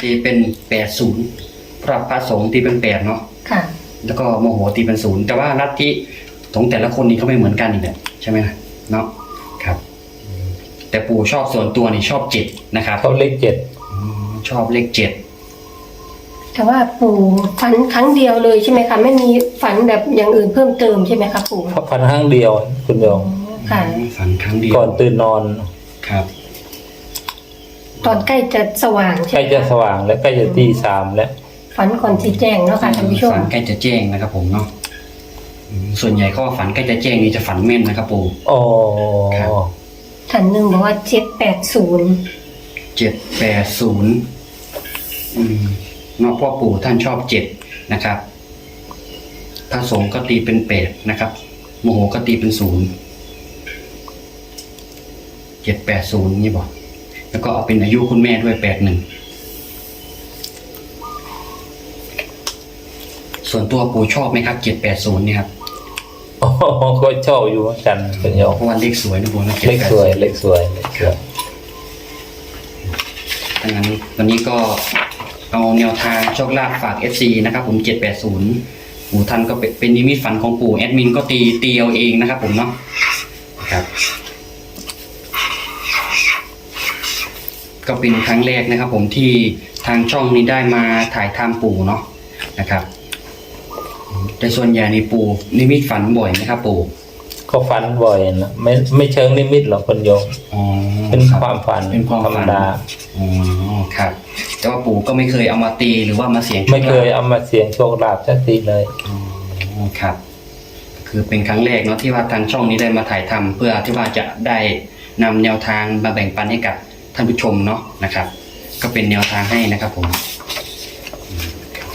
ตีเป็นแปดศูนย์พระพระสงฆ์ตีเป็นแปดเนาะค่ะ แล้วก็โมโหตีเป็นศูนย์แต่ว่าลัทธิของแต่ละคนนี่ก็ไม่เหมือนกันอีกแหละใช่ไหมเนาะครับ แต่ปู่ชอบส่วนตัวนี่ชอบเจ็ดนะครับเขาเลขเจ็ดอืมชอบเลขเจ็ดแต่ว่าปู่ฝันครั้งเดียวเลยใช่ไหมคะไม่มีฝันแบบอย่างอื่นเพิ่มเติมใช่ไหมคะปู่เพราะพันครั้งเดียวคุณโยมค่ะฝันครั้งเดียวก่อนตื่นนอนครับ ตอนใกล้จะสว่างใกใช่ล้ไหมจะคะสว่างแล้วใกล้จะตีสามแล้ว ฝันก่อนสีแจ้งเนาะค่ะท่านผู้ชมฝันใกล้จะแจ้งนะครับผมเนาะอืมส่วนใหญ่ก็ฝันใกล้จะแจ้งนี่จะฝันแม่นนะครับปู่โอ้ครับ ท่านหนึ่งบอกว่าเจ็ดแปดศูนย์เจ็ดแปดศูนย์อืมเนาะพ่อปู่ท่านชอบเจ็ดนะครับพระสงฆ์ก็ตีเป็นแปดนะครับ โมโหก็ตีเป็นศูนย์เจ็ดแปดศูนย์นี่บอก แล้วก็เอาเป็นอายุคุณแม่ด้วยแปดหนึ่งส่วนตัวปู่ชอบไหมครับเจ็ดแปดศูนย์เนี่ยครับโอ้ก็ชอบอยู่เหมือนกันคุณโยมเพราะว่าเลขสวยนะปู่นะเลขสวยเลขสวยเลขสวยดังนั้นวันนี้ก็เอาแนวทางโชคลาภฝาก FC นะครับ ผม780ปู่ท่านก็เป็นเป็นนิมิตฝันของปู่แอดมินก็ตีตีเอาเองนะครับ ผมเนาะครับ ก็เป็นครั้งแรกนะครับ ผมที่ทางช่องนี้ได้มาถ่ายทำปู่เนาะนะครับ แต่ส่วนใหญ่ในปู่นิมิตฝันบ่อยนะครับ ปู่ก็ฝันบ่อยนะไม่ไม่เชิงนิมิตหรอกคุณโยมอ๋อเป็นรับความฝันเป็นความธรรมฝันดา อ๋อครับ แต่ว่าปู่ก็ไม่เคยเอามาตีหรือว่ามาเสียงโชไม่ลาภเคยเอามาเสียงโชคลาภสักทีเลยอ๋อครับ คือเป็นครั้งแรกเนาะที่ว่าทางช่องนี้ได้มาถ่ายทำเพื่อที่ว่าจะได้นำแนวทางมาแบ่งปันให้กับ ท่านผู้ชมเนาะนะครับ ก็เป็นแนวทางให้นะครับผมอืมครับ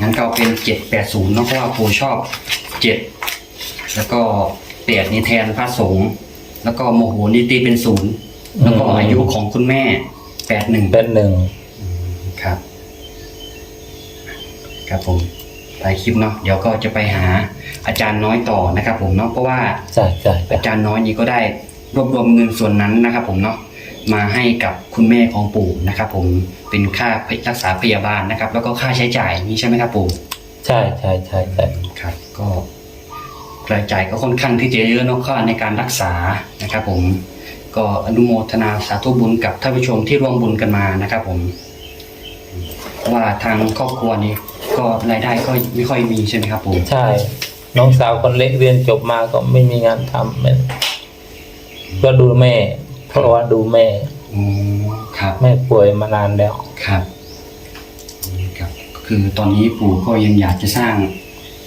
งั้นก็เป็นเจ็ดแปดศูนย์เนาะเพราะว่าปู่ชอบเจ็ดแล้วก็เปียดนี่แทนพระสงฆ์แล้วก็โมโหนี่ตีเป็นศูนย์แล้วก็อืมอายุของคุณแม่แปดหนึ่งเป็นหนึ่งครับ ครับผมถ่ายคลิปเนาะเดี๋ยวก็จะไปหาอาจารย์น้อยต่อนะครับ ผมเนาะเพราะว่าใช่ใช่ใช่อาจารย์น้อยนี้ก็ได้รวบรวมเงินส่วนนั้นนะครับ ผมเนาะ มาให้กับคุณแม่ของปู่นะครับ ผมเป็นค่ารักษาพยาบาลนะครับ แล้วก็ค่าใช้จ่ายนี่ใช่ไหมครับปู่ใช่ใช่ใช่ใช่ครับ ก็รายจ่ายก็ค่อนข้างที่จะเยอะเนาะค่าในการรักษานะครับ ผมก็อนุโมทนาสาธุบุญกับท่านผู้ชมที่ร่วมบุญกันมานะครับ ผม ว่าทางครอบครัวนี้ ก็รายได้ก็ไม่ค่อยมีใช่ไหมครับปู่ใช่ น้องสาวคนเล็กเรียนจบมาก็ไม่มีงานทำก็ดูแม่ เพราะว่าดูแม่อ๋อครับ แม่ป่วยมานานแล้ว ครับอืมครับ คือตอนนี้ปู่ก็ยังอยากจะสร้าง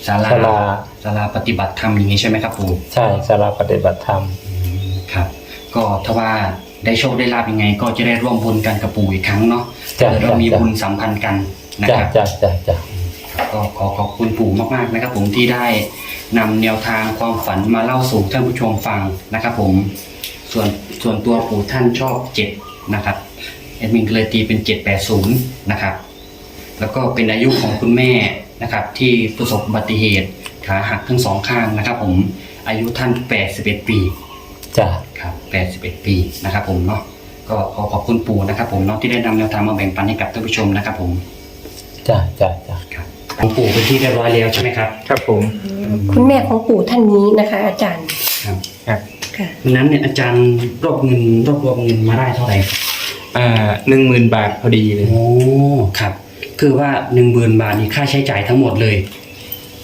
ศาลาศาลา ศาลาปฏิบัติธรรมอย่างนี้ใช่ไหมครับปู่ใช่สาราปฏิบัติธรรม อืมครับ ก็ถ้าว่าได้โชคได้ลาบยังไง ก็จะได้ร่วมบุญกันกับปู่อีกครั้งเนาะจ้ะเดี๋ยวเรามีจ้ะบุญสัมพันธ์กันนะจ้าครับ จ้าจ้าจ้าครับก็ขอขอบคุณปู่มากๆนะครับผมที่ได้ นำแนวทางความฝันมาเล่าสู่ท่านผู้ชมฟังนะครับ ผมส่วนส่วนตัวปู่ท่านชอบเจ็ดนะครับแอดมินก็เลยตีเป็นเจ็ดแปดศูนย์นะครับ แล้วก็เป็นอายุของคุณแม่นะครับ ที่ประสบอุบัติเหตุขาหักทั้งสองข้างนะครับ ผมอายุท่านแปดสิบเอ็ดปีจ้าครับ81ปีนะครับ ผมเนาะก็ขอขอบคุณปู่นะครับ ผมเนาะที่ได้นำแนวทางมาแบ่งปันให้กับท่านผู้ชมนะครับ ผมจ้าจ้าจ้าครับ ของปู่เป็นที่เรียบร้อยแล้วใช่ไหมครับครับผมคุณแม่ของปู่ท่านนี้นะคะ อาจารย์ครับครับค่ะวันนั้นเนี่ยอาจารย์รวบเงินรวบรวมเงินมาได้เท่าไหร่อ่าหนึ่งหมื่นบาทพอดีเลย โอ้ครับ คือว่าหนึ่งหมื่นบาทนี่ค่าใช้จ่ายทั้งหมดเลย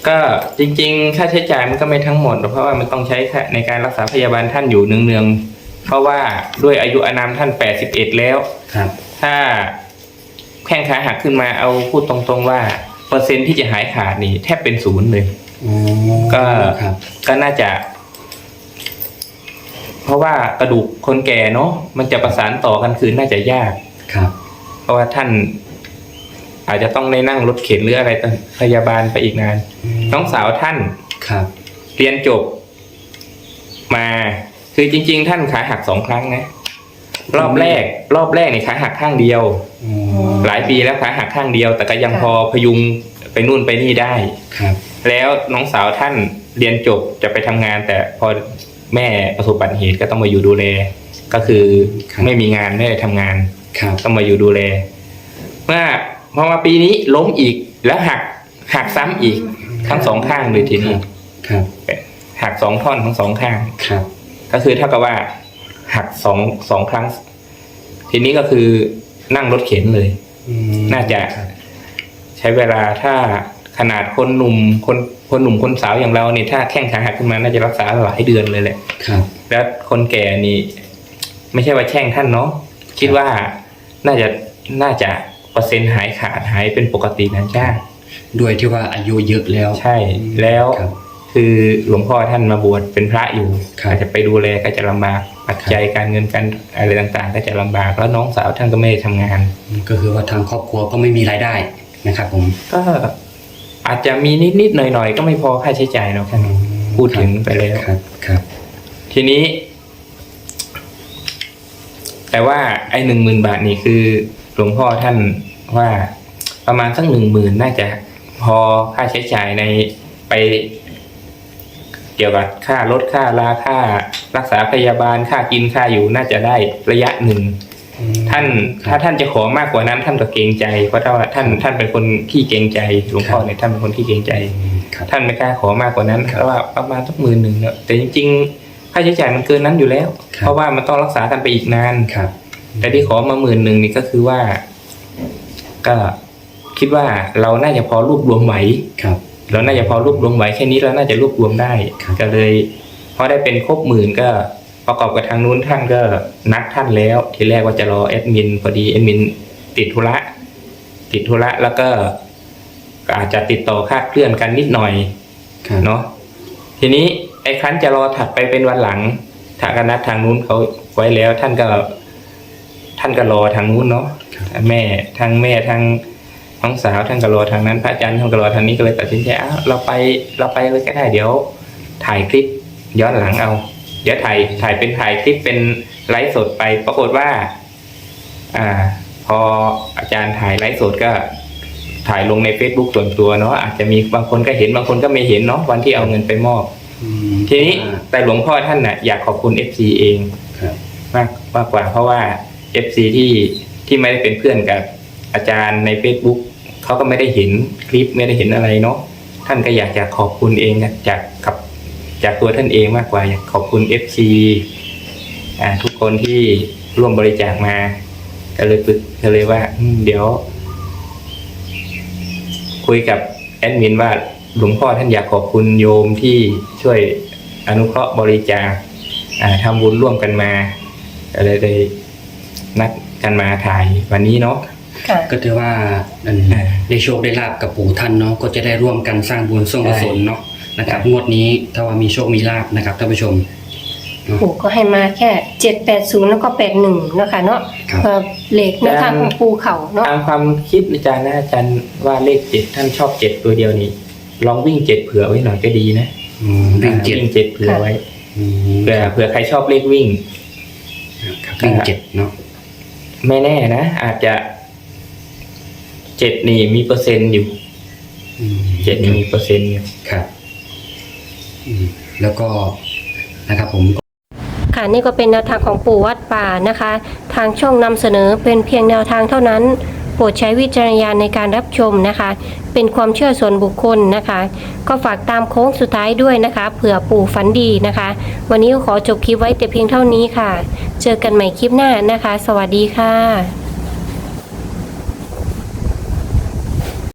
ก็จริงๆ ค่าใช้จ่ายมันก็ไม่ทั้งหมดหรอกเพราะว่ามันต้องใช้ค่าในการรักษาพยาบาลท่านอยู่เนืองๆเพราะว่าด้วยอายุอานามท่าน81แล้วครับ ถ้าแข้งขาหักขึ้นมาเอาพูดตรงๆว่าเปอร์เซ็นต์ที่จะหายขาดนี่แทบเป็นศูนย์เลยโอ้ก็ครับ ก็น่าจะ เพราะว่ากระดูกคนแก่เนาะมันจะประสานต่อกันคือน่าจะยาก ครับ เพราะว่าท่าน อาจจะต้องได้นั่งรถเข็นหรืออะไรต่อพยาบาลไปอีกนาน น้องสาวท่านครับ เรียนจบ มา คือจริง ๆ ท่านขาหักสองครั้งนะ รอบแรก รอบแรกเนี่ยขาหักข้างเดียวโอ้หลายปีแล้วขาหักข้างเดียว แต่ก็ยังพอพยุงไปนู่นไปนี่ได้ ครับแล้วน้องสาวท่านเรียนจบจะไปทำงาน แต่พอแม่ประสบอุบัติเหตุก็ต้องมาอยู่ดูแลก็คือไม่มีงานไม่ได้ทำงาน ครับต้องมาอยู่ดูแลเมื่อพอมาปีนี้ล้มอีกแล้วหักหักซ้ำอีกทั้งสองข้างเลยทีนี้ครับหักสองท่อนทั้งสองข้าง ครับ ก็คือเท่ากับว่า หักสองสองครั้ง ทีนี้ก็คือนั่งรถเข็นเลยอืมน่าจะใช้เวลาถ้าขนาดคนหนุ่มคนคนหนุ่มคนสาวอย่างเราเนี่ยถ้าแข้งขาหักขึ้นมาน่าจะรักษาหลายเดือนเลยแหละ ครับ แล้วคนแก่นี่ ไม่ใช่ว่าแช่งท่านเนาะคิดว่าน่าจะน่าจะเปอร์เซ็นต์หายขาดหายเป็นปกตินะจ้าด้วยที่ว่าอายุเยอะแล้ว ใช่แล้ว ครับคือหลวงพ่อท่านมาบวชเป็นพระอยู่ครับอาจจะไปดูแลก็จะลำบากปัจจัยการเงินการอะไรต่างๆ ก็จะลำบากแล้วน้องสาวท่านก็ไม่ได้ทำงาน ก็คือว่าทางครอบครัวก็ไม่มีรายได้นะครับผมก็อาจจะมีนิดๆหน่อยๆ ก็ไม่พอค่าใช้จ่ายเนาะท่านพูดถึงไปแล้วครับครับ ทีนี้ แต่ว่าไอ้หนึ่งหมื่นบาทนี่คือหลวงพ่อท่านว่าประมาณสักหนึ่งหมื่นน่าจะพอค่าใช้จ่ายในไป เกี่ยวกับค่ารถค่าลาค่ารักษาพยาบาลค่ากินค่าอยู่น่าจะได้ระยะหนึ่งท่านถ้าท่านจะขอมากกว่านั้นท่านก็เกรงใจเพราะถ้าว่าท่านท่านเป็นคนขี้เกรงใจหลวงพ่อเนี่ยท่านเป็นคนขี้เกรงใจครับท่านไม่กล้าขอมากกว่านั้นเพราะว่าประมาณสักหมื่นหนึ่งเนอะแต่จริงๆค่าใช้จ่ายมันเกินนั้นอยู่แล้ว เพราะว่ามันต้องรักษากันไปอีกนานครับ แต่ที่ขอมาหมื่นหนึ่งนี่ก็คือว่า ก็คิดว่าเราน่าจะพอรวบรวมไหวครับ เราน่าจะพอรวบรวมไหวแค่นี้เราน่าจะรวบรวมได้ครับก็เลยพอได้เป็นครบหมื่นก็ประกอบกับทางนู้นท่านก็นัดท่านแล้ว ทีแรกว่าจะรอแอดมินพอดีแอดมินติดธุระติดธุระแล้วก็อาจจะติดต่อคลาดเคลื่อนกันนิดหน่อยครับเนาะทีนี้ไอ้ครั้นจะรอถัดไปเป็นวันหลังทางคณะทางนู้นเขาไว้แล้วท่านก็ ท่านก็รอทางนู้นเนาะแม่ทางแม่ทาง น้องสาวท่านก็รอทางนั้น พระอาจารย์ท่านก็รอทางนี้ก็เลยตัดสินใจอ้าวเราไปเราไปเลยก็ได้เดี๋ยว ถ่ายคลิปย้อนหลังเอา เดี๋ยวถ่ายถ่ายเป็นถ่ายคลิปเป็นไลฟ์สดไปปรากฏว่า อ่า พออาจารย์ถ่ายไลฟ์สดก็ ถ่ายลงใน Facebook ส่วนตัวเนาะอาจจะมีบางคนก็เห็นบางคนก็ไม่เห็นเนาะวันที่เอาเงินไปมอบอืมทีนี้แต่หลวงพ่อท่านน่ะอยากขอบคุณ FC เองครับมากมากกว่าเพราะว่า FC ที่ที่ไม่ได้เป็นเพื่อนกับอาจารย์ใน Facebook เขาก็ไม่ได้เห็นคลิปไม่ได้เห็นอะไรเนาะท่านก็อยากจะขอบคุณเองจากกับจากตัวท่านเองมากกว่าอยากขอบคุณ FC อ่าทุกคนที่ร่วมบริจาคมาก็เลยปึกก็เลยว่าเดี๋ยว คุยกับแอดมินว่าหลวงพ่อท่านอยากขอบคุณโยมที่ช่วยอนุเคราะห์บริจาคทำบุญร่วมกันมาก็เลยได้นัดกันมาถ่ายวันนี้เนาะ ค่ะ ก็ถือว่าอันอ่าได้โชคได้ลาบกับปู่ท่านเนาะก็จะได้ร่วมกันสร้างบุญสร้างกุศลเนาะนะครับงวดนี้ถ้าว่ามีโชคมีลาบนะครับท่านผู้ชม ปู่ก็ให้มาแค่เจ็ดแปดศูนย์แล้วก็แปดหนึ่งเนาะค่ะเนาะครับ เอ่อเหล็กหน้าทางของปูเขาเนาะตามความคิดอาจารย์นะอาจารย์ว่าเลขเจ็ดท่านชอบเจ็ดตัวเดียวนี้ ลองวิ่งเจ็ดเผื่อไว้หน่อยก็ดีนะอืมวิ่งเจ็ดวิ่งเจ็ดเผื่อไว้อืมเผื่อเผื่อใครชอบเลขวิ่ง ครับวิ่งเจ็ดเนาะไม่แน่นะอาจจะ เจ็ดนี่มีเปอร์เซ็นต์อยู่อืมเจ็ดนี่มีเปอร์เซ็นต์อยู่ ครับอืมแล้วก็นะครับผม ค่ะนี่ก็เป็นแนวทางของปู่วัดป่านะคะ ทางช่องนำเสนอเป็นเพียงแนวทางเท่านั้น โปรดใช้วิจารณญาณในการรับชมนะคะ เป็นความเชื่อส่วนบุคคลนะคะ ก็ฝากตามโค้งสุดท้ายด้วยนะคะเผื่อปู่ฝันดีนะคะ วันนี้ก็ขอจบคลิปไว้แต่เพียงเท่านี้ค่ะ เจอกันใหม่คลิปหน้านะคะ สวัสดีค่ะ